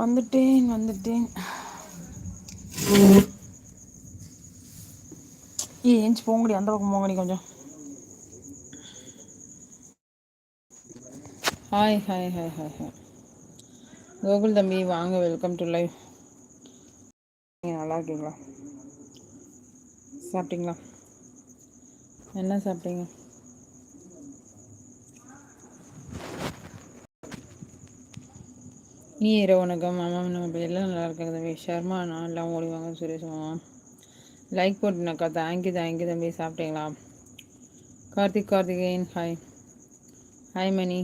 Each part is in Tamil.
வந்துட்டேன் வந்துட்டேன். ஏ போக போங்கடி அந்த பக்கம் போங்கடி கொஞ்சம். Hi hi hi hi hi Gokul தம்பி வாங்க. வெல்கம் டு லைவ் நீங்கள் நல்லா இருக்கீங்களா? சாப்பிட்டீங்களா? என்ன சாப்பிட்டீங்க? நீ இரவு வணக்கம். மாமா நம்ம எல்லாம் நல்லா இருக்காங்க தம்பி ஷர்மா நான் எல்லாம் ஓடிவாங்க. சுரேஷ் மாமா. லைக் போட்டுனாக்கா தேங்க்யூ தேங்க்யூ தம்பி. சாப்பிட்டீங்களா? Karthik Karthikeyan hi hi Mani.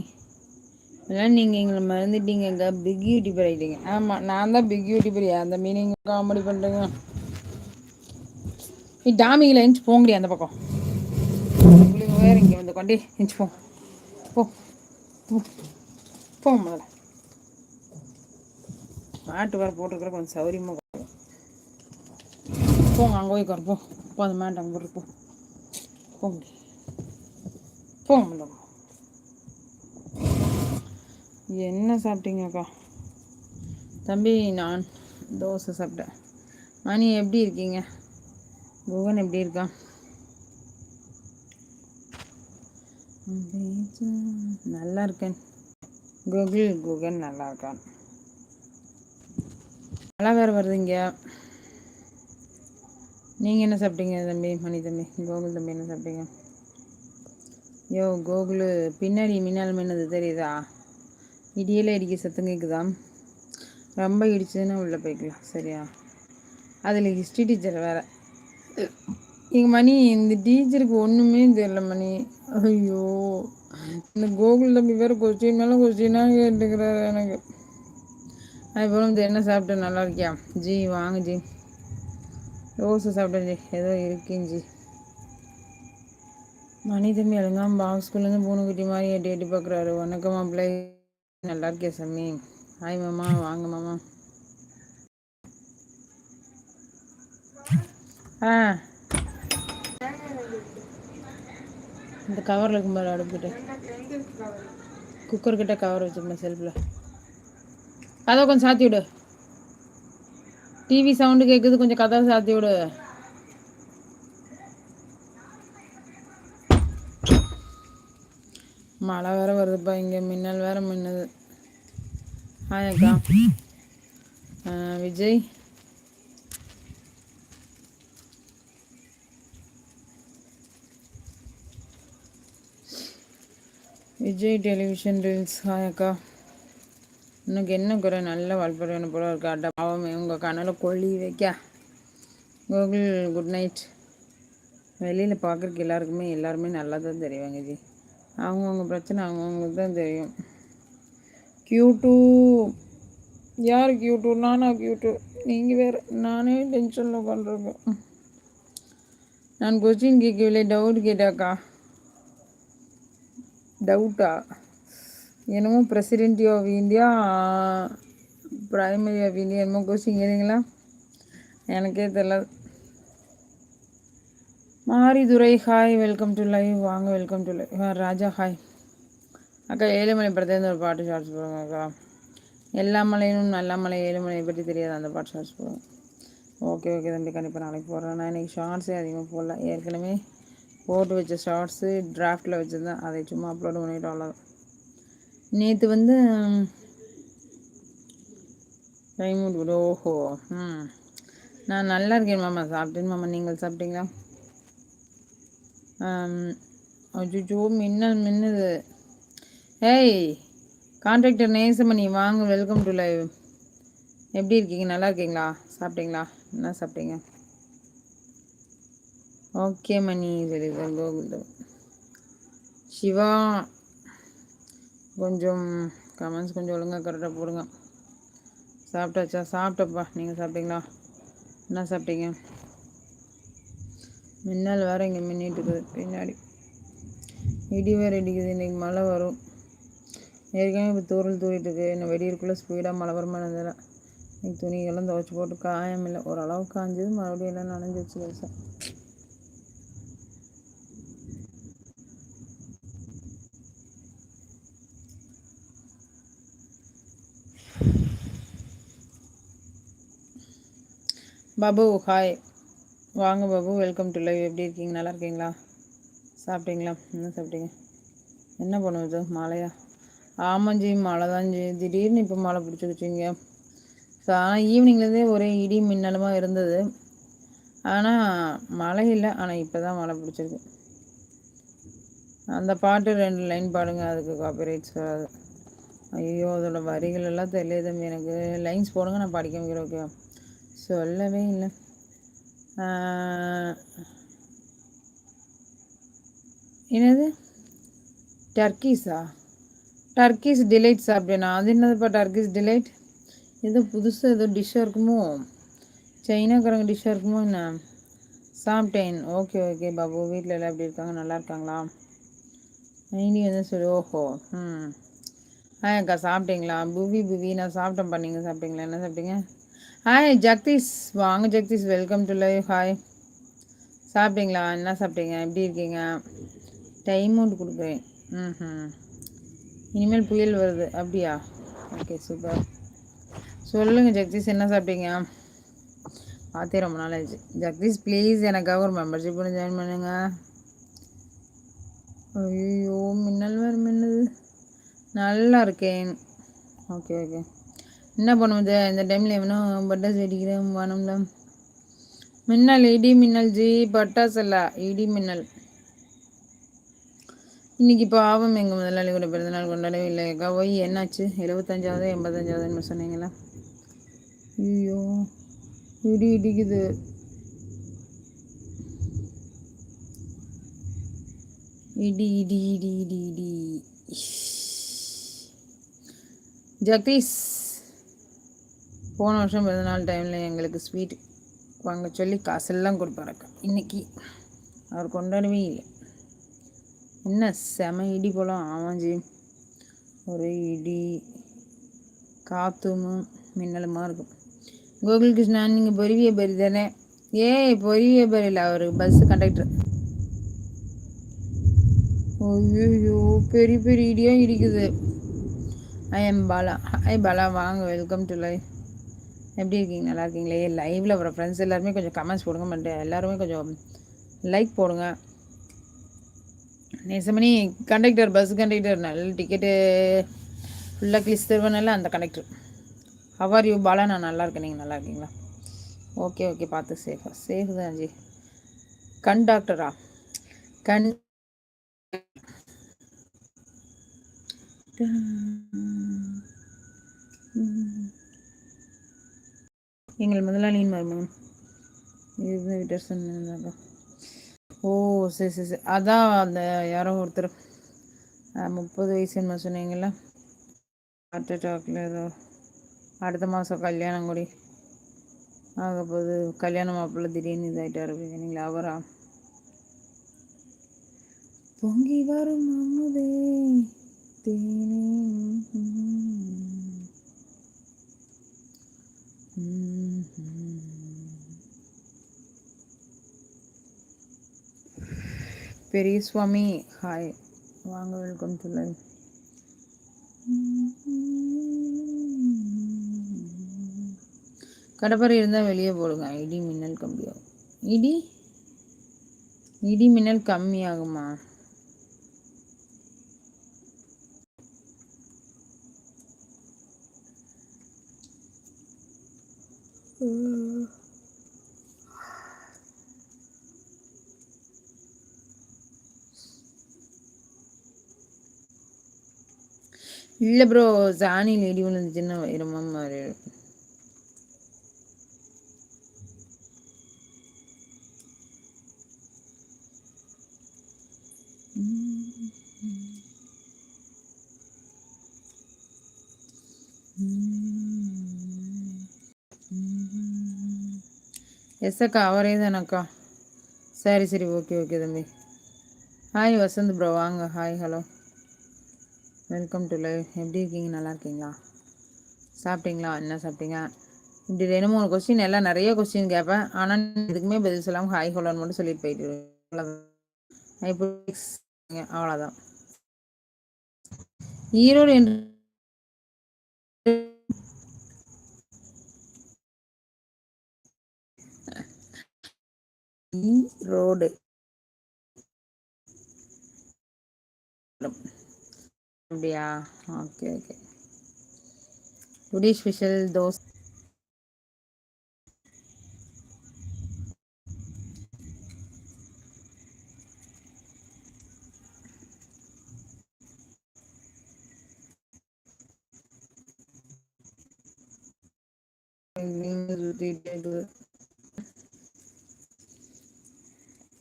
அதெல்லாம் நீங்கள் எங்களை மறந்துட்டீங்க பிக் யூடியூபர் ஆகிட்டீங்க ஆமாம் நான் தான் பிக் யூடியூபர் அந்த மீனிங் காமெடி பண்ணுறேங்க நீ டாமிங்கில் எஞ்சி முடியாது அந்த பக்கம். உங்களுக்கு வேறு இங்கே வந்து கொண்டே எஞ்சி போ. போ. போ. முதல்ல மாட்டு வேறு போட்டுருக்குற கொஞ்சம் சௌரியமாக போங்க அங்கே போய் குறை போ. அந்த மேட் அங்கே போட்டு போங்க. போங்க போங்க என்ன சாப்பிட்டீங்கக்கா தம்பி நான் தோசை சாப்பிட்டேன். மணி எப்படி இருக்கீங்க? குகன் எப்படி இருக்கான் நல்லா இருக்கேன். குகில் குகன் நல்லா இருக்கான். நல்லா வேறு வருதுங்க நீங்கள் என்ன சாப்பிட்டீங்க தம்பி மணி தம்பி? கோகுல் தம்பி என்ன சாப்பிட்டீங்க? யோ கோகுலு பின்னாடி மின்னால் மின்னது தெரியுதா? இடியில் இடிக்க சத்தம் கேட்குதா ரொம்ப இடிச்சதுன்னா உள்ளே போய்க்கலாம் சரியா? அதில் ஹிஸ்ட்ரி டீச்சர் வேறு. எங்கள் மணி இந்த டீச்சருக்கு ஒன்றுமே தெரியல மணி. ஐயோ இந்த கோகுல் தம்பி வேறு கொஸ்டின் மேலே கொஸ்டினாக கேட்டுக்கிறாரு எனக்கு. அதுக்கப்புறம் இந்த என்ன சாப்பிட்டு? நல்லா இருக்கியா? ஜி வாங்க ஜி. ரோஸை சாப்பிட்டேன் ஜி. ஏதோ இருக்கேன் ஜி. மணி தம்பி எழுங்காம பாக்ஸ்குள்ளேருந்து பூனைக்குட்டி மாதிரி எட்டி எட்டி பார்க்குறாரு வணக்கம் மாப்பிள்ளை. நல்லா இருக்கே சம்மி ஹாய் மாமா வாங்க மாமா. ஆ. இந்த கவரில் இருக்கும்போது அடுப்புக்கிட்ட. குக்கர்கிட்ட கவர் வச்சுருந்தேன் செல்ஃபில் கதவை கொஞ்சம் சாத்தி விடு. டிவி சவுண்டு கேட்குது கொஞ்சம் கதவை சாத்தி விடு. மழை வேற வருதுப்பா இங்கே மின்னல் வேற மின்னுது. ஹாய் அக்கா. Vijay. Vijay television reels. Hi அக்கா. இன்னைக்கு என்ன குறை? நல்ல வளர்ப்புறன்னு போல இருக்கா. பாவம் உங்கள் கண்ணில் கொழி வைக்க. கூகுள் குட் நைட் வெளியில் பார்க்குறக்கு எல்லாருக்குமே எல்லாருமே நல்லா தான் தெரிவாங்க ஜி அவங்கவுங்க பிரச்சனை அவங்கவுங்களுக்கு தான் தெரியும். கியூ டூ யார் கியூ டூ நானா கியூ டூ நீங்கள் வேறு நானே டென்ஷனில் உட்காந்துருக்கேன். நான் கொஸ்டின் கேட்கவில்லை டவுட் கேட்டாக்கா? டவுட்டா என்னமோ president of India primary of India என்னமோ கொஸ்டின் கேட்டீங்களா எனக்கே தெரியல Maridurai hi welcome to live வாங்க welcome to live Raja hi அக்கா ஏழுமலை படத்துலேருந்து ஒரு பாட்டு ஷார்ட்ஸ் போடுங்க அக்கா. எல்லா மலையும் நல்ல மலை ஏழுமலையை பற்றி தெரியாது அந்த பாட்டு ஷார்ட்ஸ் போடுங்க. ஓகே ஓகே தம்பி கண்டிப்பாக நாளைக்கு போடுறேன். நான் இன்றைக்கி ஷார்ட்ஸே அதிகமாக போடல. ஏற்கனவே போட்டு வச்ச ஷார்ட்ஸு டிராஃப்டில் வச்சுருந்தேன். அதை சும்மா அப்லோடு பண்ணிவிட்டு அவ்வளோதான் நேற்று வந்து டைம் ஓஹோ ம். நான் நல்லா இருக்கேன் மாமா சாப்பிட்டேன் மாமா நீங்கள் சாப்பிட்டீங்களா? அஜுஜோ மின்னல் மின்னுது ஏய் கான்ட்ராக்டர் நேசமணி வாங்க வெல்கம் டு லைவ் எப்படி இருக்கீங்க? நல்லா இருக்கீங்களா? சாப்பிட்டீங்களா? என்ன சாப்பிட்டீங்க? ஓகே மணி சரி சார் கோகுல் சிவா கொஞ்சம் கமெண்ட்ஸ் கொஞ்சம் ஒழுங்காக கரெக்டாக போடுங்க. சாப்பிட்டாச்சா? சாப்பிட்டப்பா நீங்கள் சாப்பிட்டீங்களா? என்ன சாப்பிட்டீங்க? மின்னல் வேறு இங்கே மின்னிட்டு இருக்குது. பின்னாடி. இடி வேறு இடிக்குது. இன்றைக்கி மழை வரும். ஏற்கனவே இப்போ தூரல் தூரிட்டு இருக்குது இன்னும் வெடியிருக்குள்ளே ஸ்பீடாக மழை வருமா தெரியல. இன்னைக்கு துணிகள்லாம் துவைச்சி போட்டு காயம் இல்லை ஓரளவுக்கு காஞ்சது. மறுபடியும் எல்லாம் நனைஞ்சிச்சு வச்சு பாபு ஹாய் வாங்க பாபு வெல்கம் டு லைவ் எப்படி இருக்கீங்க? நல்லா இருக்கீங்களா? சாப்பிட்டீங்களா? என்ன சாப்பிட்டீங்க? என்ன பண்ணுவது மழையா ஆமாஞ்சி மழை தான் ஜி. திடீர்னு இப்போ மழை பிடிச்சிக்கிச்சிங்க ஆனால் ஈவினிங்லேருந்தே ஒரே இடி மின்னலமாக இருந்தது. ஆனால் மழை இல்லை. ஆனால் இப்போ தான் மழை பிடிச்சிருக்கு. அந்த பாட்டு ரெண்டு லைன் பாடுங்க. அதுக்கு காப்பிரைட்ஸ் வராது ஐயோ அதோட வரிகள் எல்லாம் தெரியல தம்பி எனக்கு. லைன்ஸ் போடுங்க நான் படிக்க வைக்கிறேன் ஓகே சொல்லவே இல்லை. என்னது? டர்க்கீஸா டர்க்கீஸ் டிலைட் சாப்பிட்டேனா? அது என்னதுப்பா டர்க்கீஸ் டிலைட் ஏதோ புதுசாக ஏதோ டிஷ்ஷாக இருக்குமோ? சைனாக்காரங்க டிஷ்ஷாக இருக்குமோ என்ன? சாப்பிட்டேன். Okay okay Babu. வீட்டில் எல்லாம் எப்படி இருக்காங்க? நல்லா இருக்காங்களா? நீ வந்து சொல்லி ஓஹோ ம். ஆ அக்கா சாப்பிட்டீங்களா? புவி புவி. நான் சாப்பிட்டேன் பண்ணிங்க சாப்பிட்டீங்களா? என்ன சாப்பிட்டீங்க? ஹாய் ஜக்தீஷ் வாங்க Jagdish welcome to live hi சாப்பிட்டீங்களா? என்ன சாப்பிட்டீங்க? எப்படி இருக்கீங்க? டைம் அவுண்ட் கொடுக்குறேன். ம் ம் இனிமேல் புயல் வருது. அப்படியா? ஓகே சூப்பர் சொல்லுங்கள் ஜெகதீஷ் என்ன சாப்பிட்டீங்க? பார்த்தே ரொம்ப நாள் ஆயிடுச்சு. ஜெகதீஷ் ப்ளீஸ் எனக்காக ஒரு மெம்பர்ஷிப் ஒன்று ஜாயின் பண்ணுங்க. ஐயோ மின்னல் வேறு மின்னது. நல்லா இருக்கேன். ஓகே ஓகே என்ன பண்ணுவது இந்த டைமில் எவனோ பட்டாசு வெடிக்கிறேன் வானம்ல மின்னல் இடி மின்னல் ஜி பட்டாசு இல்லை இடி மின்னல். இன்னைக்கு பாவம் எங்கள் முதலாளி கூட பிறந்தநாள் கொண்டாடவே இல்லை. ஒய் என்னாச்சு? எழுபத்தஞ்சாவது எண்பத்தஞ்சாவதுன்னு சொன்னீங்களா? ஐயோ இடி இடிக்குது. இடி இடி இடி இடி இடி. ஜகதீஷ். போன வருஷம் பிறந்தநாள் டைமில் எங்களுக்கு ஸ்வீட் வாங்க சொல்லி காசெல்லாம் கொடுப்பாருக்கா இன்னைக்கு அவர் கொண்டாடவே இல்லை. என்ன செம இடி போலாம் ஆமாஞ்சி ஒரே இடி காத்துமும் மின்னலுமா இருக்கும். கோகுல் கிருஷ்ணா நீங்கள் பொறிவிய பரி தானே? ஏய் பொறிவிய பரியில் அவர் பஸ் கண்டக்டர் ஐயோ பெரிய பெரிய இடியாக இடிக்குது. I am Bala. Hi Bala வாங்க வெல்கம் டு லைஃப் எப்படி இருக்கீங்க? நல்லா இருக்கீங்களே? லைவில் வர ஃப்ரெண்ட்ஸ் எல்லாருமே கொஞ்சம் கமெண்ட்ஸ் போடுங்க. பட் எல்லாருமே கொஞ்சம் லைக் போடுங்க. நேசமணி கண்டக்டர் பஸ் கண்டக்டர் நல்ல டிக்கெட்டு ஃபுல்லாக கிளிஸ் தருவனால அந்த கண்டக்டர் ஹவர் யூ பாலா நான் நல்லா இருக்கேன். நீங்கள் நல்லா இருக்கீங்களா? ஓகே ஓகே பார்த்து சேஃபா சேஃப் தான் ஜி. கண் டாக்டரா கண் எங்கள் முதலாளியின் மருமகன். இது விட்டர் சொன்னாங்க ஓ சரி சரி சரி. அதான் அந்த யாரோ ஒருத்தர் முப்பது வயசு என்ன சொன்னீங்களா ஹார்ட் அட்டாக்ல ஏதோ அடுத்த மாதம் கல்யாணம் கூடி. ஆக போது கல்யாணம் மாப்பிள்ள திடீர்னு இதாகிட்டார் அப்படிங்களா அவரா? பொங்கி வரும் அமுதே தேனே பெரிய சுவாமி ஹாய் வாங்க வெல்கம் டு லைவ் கடப்பறை இருந்தால் வெளியே போடுங்க. இடி மின்னல் கம்மியாகும். இடி? இடி மின்னல் கம்மியாகுமா? இல்லை ப்ரோ சாணியில் இடி விழுந்துச்சுன்னா வைரமா மாறி. எஸ் அக்கா அவரே தானக்கா சரி சரி ஓகே ஓகே தம்பி. ஹாய் வசந்த் ப்ரோ வாங்க hi hello welcome to live எப்படி இருக்கீங்க? நல்லா இருக்கீங்களா? சாப்பிட்டீங்களா? என்ன சாப்பிட்டீங்க? இப்படி ரெண்டு மூணு கொஸ்டின் எல்லாம் நிறைய கொஸ்டின் கேட்பேன். ஆனால் இதுக்குமே பதில் சொல்லாமல் ஹாய் ஹோலான்னு மட்டும் சொல்லிட்டு போயிட்டு அவ்வளோதான் ஈரோடு என்று ஈரோடு. அப்படியா? Okay okay. Today special those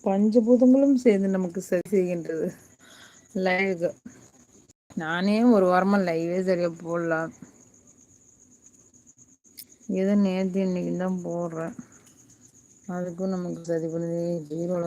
பஞ்சபூதங்களும் சேர்ந்து நமக்கு சரி செய்கின்றது. லைவ் நானே ஒரு வாரமா லைவே சரியா போடல. ஏதோ நேத்து இன்னைக்கு தான் போடுறேன். அதுக்கும் நமக்கு சரி பண்ணுது ஜீரோல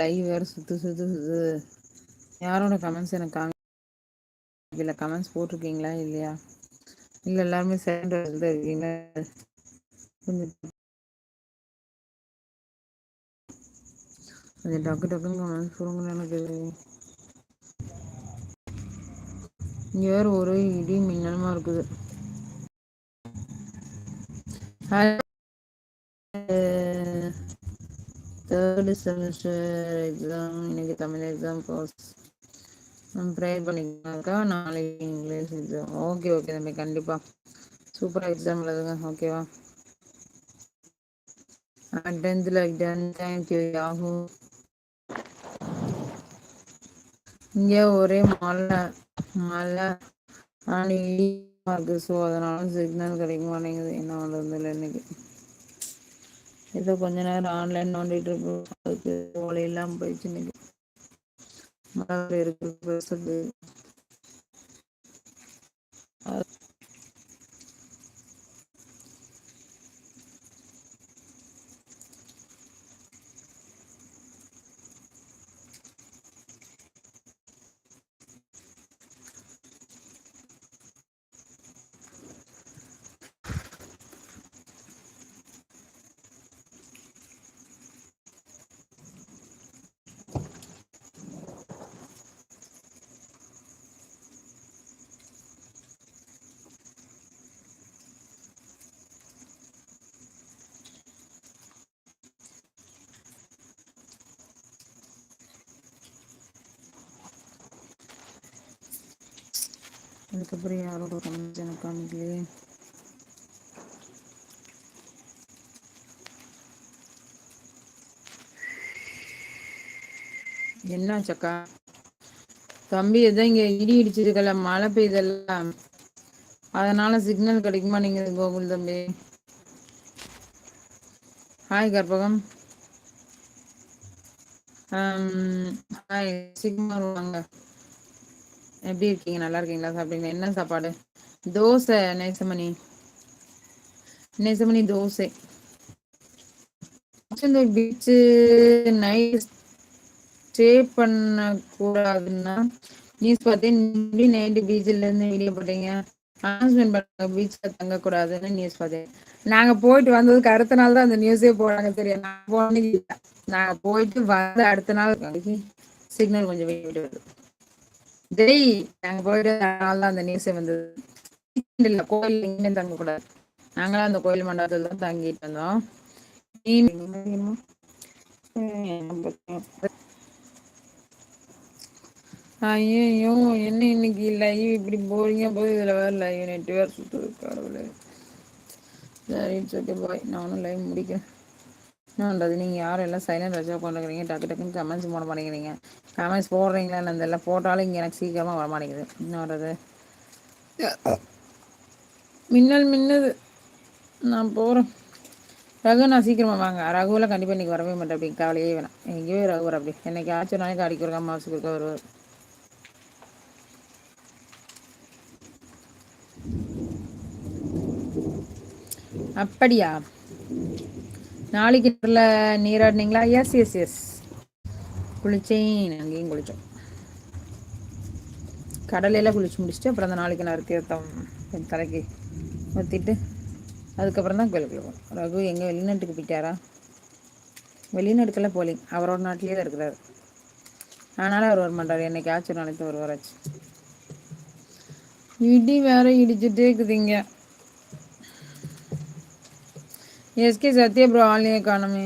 லைவ் வேற சுத்து சுத்து சுத்து. யாரோட கமெண்ட்ஸ் எனக்கு காமிக்கல? கமெண்ட்ஸ் போட்டிருக்கீங்களா இல்லையா? இல்லை எல்லாருமே சேர்ந்து இருக்கீங்க கொஞ்சம் அது டக்கு டக்குன்னு கமெண்ட்ஸ் போடுங்கன்னு எனக்கு இங்கே வேறு ஒரு இடி மின்னலமா இருக்குது. தேர்டு செமஸ்டர் எக்ஸாம் இன்னைக்கு தமிழ் எக்ஸாம் கோர்ஸ் ப்ரேயர் பண்ணிக்கலாம்க்கா நாளைக்கு இங்கிலீஷ் எக்ஸாம் ஓகே ஓகே தம்பி கண்டிப்பாக சூப்பராக எக்ஸாம் எழுதுங்க ஓகேவா டென்த்தில் டன் தேங்க்யூ யாகும் இங்கே ஒரே மழை மழை அன்னைக்கு இருக்கு. ஸோ அதனால சிக்னல் கிடைக்க மாட்டேங்குது. என்ன பண்ணுறது இல்லை இன்னைக்கு. ஏதோ கொஞ்ச நேரம் ஆன்லைன் நோண்டிட்டு இருப்போம். அதுக்கு ஓலை இல்லாமல் போயிடுச்சு இன்னைக்கு. மழை இருக்கு. பேசுறது அதுக்கப்புறம் யாரோட கமெண்ட்ஸ் எனக்கு காமிக்கலையே என்னாச்சக்கா தம்பி எதோ இங்க இடி இடிச்சிருக்கல மழை பெய்தெல்லாம் அதனால சிக்னல் கிடைக்குமா? நீங்க கோகுல் தம்பி. ஹாய் கற்பகம். ஹாய் சிக்மா வாங்க எப்படி இருக்கீங்க? நல்லா இருக்கீங்களா? சாப்பிட்டீங்க என்ன சாப்பாடு? Dosa Nesamani. Nesamani dosa. Beach night stay பண்ண கூடாதுன்னா நியூஸ் பார்த்தேன் நைட்டு பீச்சில் இருந்து வீடியோ போட்டீங்க. அனௌன்ஸ்மெண்ட் பண்ணாங்க பீச்சில் தங்கக்கூடாதுன்னு நியூஸ் பார்த்தேன் நாங்கள் போயிட்டு வந்ததுக்கு அடுத்த நாள் தான் அந்த நியூஸே போடாங்க. தெரியும் நான் போனது நாங்கள் போயிட்டு வந்த அடுத்த நாள் சிக்னல் கொஞ்சம் வெயிட் வருது. டெய் நாங்க போயிட்டு தான் அந்த நியூஸே வந்தது. இல்ல கோயில் இங்கே தங்க கூடாது. நாங்களும் அந்த கோயில் மண்டபத்தில் தான் தங்கிட்டு இருந்தோம். ஐயோ என்ன இன்னைக்கு லைவ் இப்படி போறீங்க போய் இதுல வேற லைவ் நெட்டு வேற சுத்துது கடவுளே. சரி ஓகே பாய் நானும் லைவ் முடிக்கிறேன். என்னன்றது நீங்கள் யாரும் எல்லாம் சைலண்ட் ரஜா பண்ணுறீங்க டக்கு டக்குன்னு கமெண்ட்ஸ் போட மாட்டேங்கிறீங்க. கமெண்ட்ஸ் போடுறீங்களா? அந்த எல்லாம் போட்டாலும் இங்கே எனக்கு சீக்கிரமாக வர மாட்டேங்குது. என்ன வர்றது மின்னல் மின்னது. நான் போகிறேன் ரகு நான் சீக்கிரமாக வாங்க. ரகுலாம் கண்டிப்பாக இன்னைக்கு வரவே மாட்டேன். அப்படி கவலையே வேணாம். எங்கேயோ ரகு வர அப்படி என்னைக்கு ஆச்சு ஒரு நாளைக்கு அடிக்க ஒரு மாசு கொடுக்க வருவார். அப்படியா? நாளைக்கு நீராடினீங்களா? எஸ் எஸ் எஸ் குளிச்சேன். அங்கேயும் குளித்தோம் கடலையெல்லாம் குளிச்சு முடிச்சுட்டு அப்புறம் அந்த நாளைக்கு நான் தீர்த்தம் என் தலைக்கு ஊற்றிட்டு அதுக்கப்புறம் தான் கோயிலுக்குள்ள போகணும் ரகு எங்கே வெளிநாட்டுக்கு போயிட்டாரா? வெளிநாட்டுக்கெல்லாம் போலிங் அவரோட நாட்டிலே தான் இருக்கிறாரு. ஆனாலும் அவர் வர மாட்டார். என்னைக்கு ஆச்சு நாளைக்கு வருவாராச்சு. இடி வேற இடிச்சுட்டே இருக்குதுங்க. SK Sathya bro online economy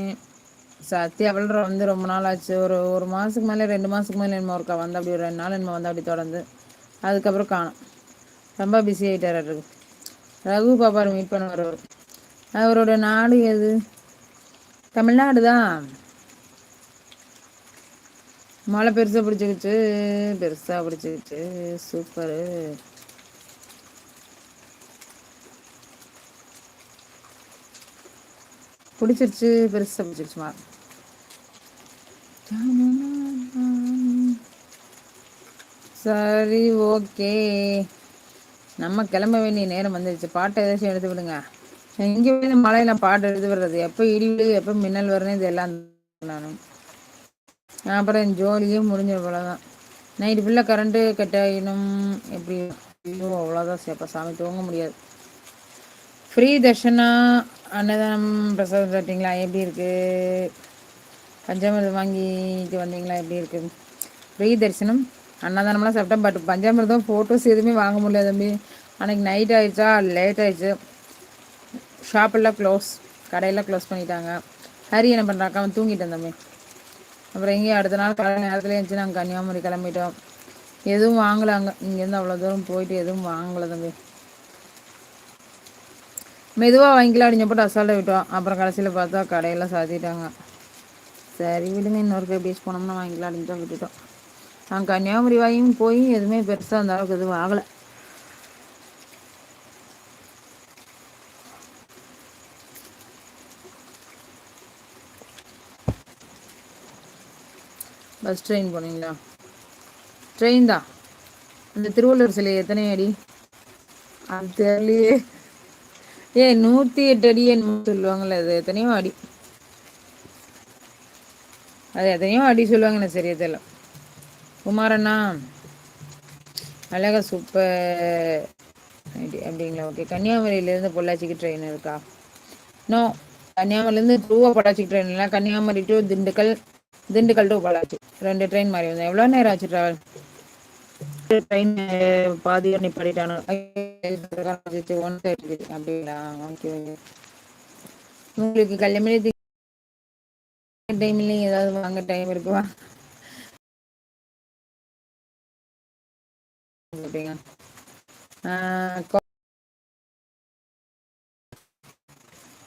Sathya அவள்ற வந்து ரொம்ப நாள் ஆச்சு. ஒரு ஒரு மாதத்துக்கு மேலே ரெண்டு மாதத்துக்கு மேலே என்னமோ இருக்கா வந்து அப்படி ஒரு ரெண்டு நாள் என்னமோ வந்து அப்படி தொடர்ந்து. அதுக்கப்புறம் காணும். ரொம்ப பிஸி ஆகிட்டார் இருக்கு ரகு பாப்பார் மீட் பண்ண வரவர் அவரோட நாடு எது? தமிழ்நாடு தான். மழை பெருசாக பிடிச்சிக்கிச்சு பெருசாக பிடிச்சிக்கிச்சு. சூப்பரு பிடிச்சிருச்சு பெருசாக பிடிச்சிருச்சுமா. சரி ஓகே. நம்ம கிளம்ப வேண்டிய நேரம் வந்துருச்சு. பாட்டை ஏதாச்சும் எடுத்து விடுங்க. எங்கே போய் மழையில பாட்டு எடுத்து விடுறது? எப்போ இடி எப்போ மின்னல் வரணும் இது எல்லாம் நான். அப்புறம் ஜோலியே ஜோலியும் முடிஞ்ச போலதான். நைட்டு ஃபுல்லாக கரண்ட்டு கட் ஆகிடும் எப்படி ஐயோ அவ்வளோதான் சேப்பா சாமி தூங்க முடியாது. ஃப்ரீ தர்ஷனா? அன்னதானம் பிரசாதம் சாப்பிட்டீங்களா எப்படி இருக்குது பஞ்சாமிரதம் வாங்கிட்டு வந்தீங்களா? எப்படி இருக்குது ஃப்ரீ தரிசனம். அன்னதானம்லாம் சாப்பிட்டேன் பட் பஞ்சாமிரதம் ஃபோட்டோஸ் எதுவுமே வாங்க முடியல தம்பி. அன்றைக்கி நைட் ஆகிடுச்சா லேட் ஆகிடுச்சு ஷாப்பெல்லாம் க்ளோஸ் கடையெல்லாம் க்ளோஸ் பண்ணிட்டாங்க. ஹரி என்ன பண்ணுறாக்கா அவன் தூங்கிட்டேன் தம்பி. அப்புறம் எங்கேயும் அடுத்த நாள் காலை நேரத்தில் இருந்துச்சு நாங்கள் கன்னியாகுமரி கிளம்பிட்டோம். எதுவும் வாங்கலாங்க இங்கேருந்து அவ்வளோ தூரம் போயிட்டு எதுவும் வாங்கலை தம்பி. மெதுவாக வாங்கிக்கலாம் அப்படின்னு போட்டு அசால்ட்டை விட்டோம் அப்புறம் கடைசியில் பார்த்தா கடையெல்லாம் சாத்திட்டாங்க. சரி விடுங்க இன்னொரு கை பேஸ் போனோம்னா வாங்கிக்கலாம் அப்படின்னு தான் விட்டுட்டோம். நாங்கள் கன்னியாகுமரி வாயும் போய் எதுவுமே பெருசாக அந்த அளவுக்கு எதுவும் ஆகலை. பஸ் ட்ரெயின் போனீங்களா? ட்ரெயின் தான். அந்த திருவள்ளுவர் சிலை எத்தனை அடி? அது தெரியலையே. ஏ நூற்றி எட்டு அடி என்ன சொல்லுவாங்கள்ல அது எத்தனையோ அடி. அது எத்தனையோ அடி சொல்லுவாங்க எனக்கு சரியா தெரியல குமாரண்ணா அழகா சூப்பர் அப்படிங்களா ஓகே கன்னியாகுமரியிலேருந்து பொள்ளாச்சிக்கு ட்ரெயின் இருக்கா? நோ கன்னியாகுமரியிலேருந்து டூவா பொள்ளாச்சிக்கு ட்ரெயின் இல்லை. Kanyakumari to Dindigul Dindigul to Pollachi. ரெண்டு ட்ரெயின் மாறி வந்தேன். எவ்வளோ நேரம் ஆச்சு ட்ராவல் ட்ரெயின் பாதி நிப்பாடிட்டானு ஒன் தேர்ட்டி அப்படிங்களா ஓகே ஓகே உங்களுக்கு கல்யாணத்துக்கு டைம்ல ஏதாவது வாங்க டைம் இருக்குவா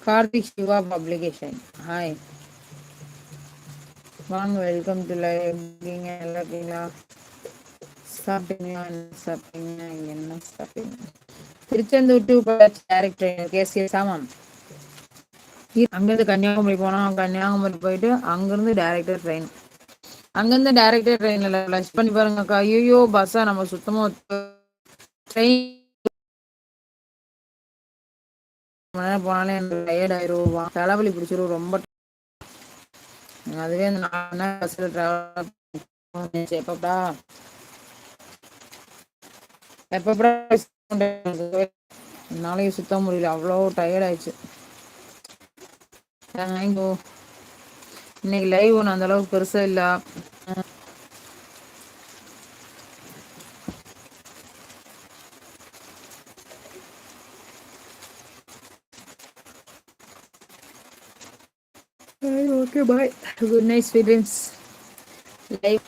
கார்த்திக் சிவா பப்ளிகேஷன் ஹாய் வாங்க வெல்கம் டு லைவ் எப்படிங்க நல்லா இருக்கீங்களா சாப்பிட்டீங்களா என்ன சாப்பிட்டீங்க என்ன சாப்பிட்டீங்க Tiruchendur to direct train KCS ஆமாம் அங்கேருந்து கன்னியாகுமரி போனோம் கன்னியாகுமரி போயிட்டு அங்கேருந்து டேரக்டர் ட்ரெயின் அங்கேருந்து டேரக்டர் ட்ரெயினில் லஞ்ச் பண்ணி பாருங்கக்கா. ஐயோ பஸ்ஸா நம்ம சுத்தமாக ட்ரெயின் நேரம் போனாலே எனக்கு டயர்ட் ஆயிரும். தலைவலி பிடிச்சிரும் ரொம்ப அதுவே அந்த நான் பஸ்ஸில் ட்ராவல் எப்பப்பா எப்பப்படா என்னாலையும் சுத்த முடியல. அவ்வளோ டயர்ட் ஆயிடுச்சு. இன்னைக்கு லைவ் ஒன்று அந்த அளவுக்கு பெருசா இல்ல. Okay bye good night sweet live